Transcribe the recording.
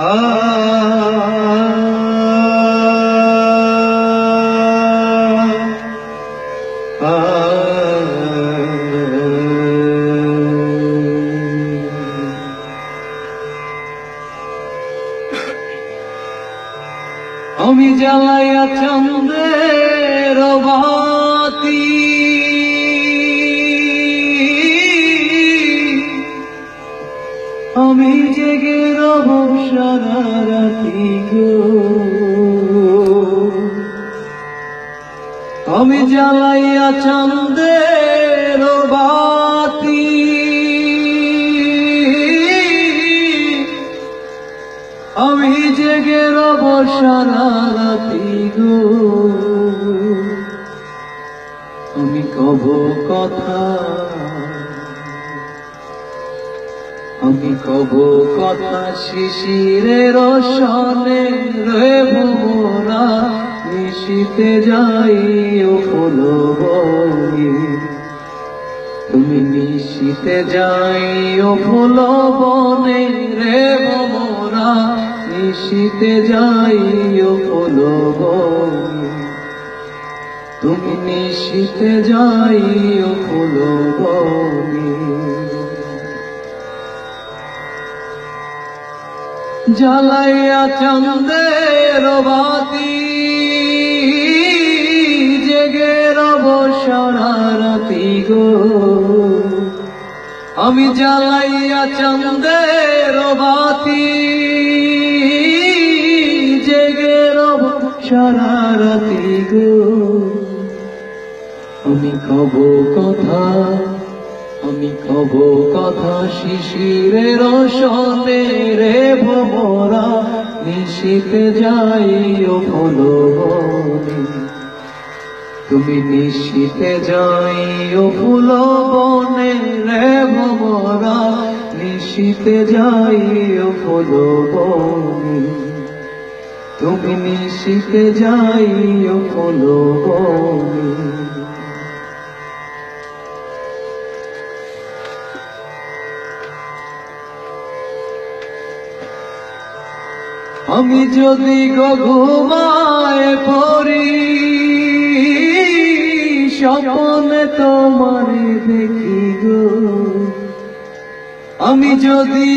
Ah আমি জ্বালাইয়া চন্দ্রের বাতি আমি জেগে রব সারা গো। আমি জ্বালাইয়া চন্দ্রের আমি জেগে রব সারা রাতি গো। আমি কব কথা, আমি কব কথা, শিশিরের সনে রে ভোরা নিশিতে যাই ও ফুল তুমি নিশিতে যাই ও ফুল বনে রে ভোরা নিশিতে যাই ও ফুল বনে তুমি নিশিতে যাই ও ফুল বনে জ্বালাইয়া চন্দের বাতি জেগে রব গো। আমি জ্বালাইয়া চন্দের বাতি সারা গো। আমি কব কথা, আমি কব কথা শিশিরের সনে রে ভোমরা, নিশিতে যাই ও ফুল তুমি নিশিতে যাই ও ফুল বনে রে ভোমরা, নিশিতে যাই ও ফুল তুমি নিশিতে যাই ও আমি যদি ঘুমায় পড়ি স্বপনে তোমার দেখি গো। আমি যদি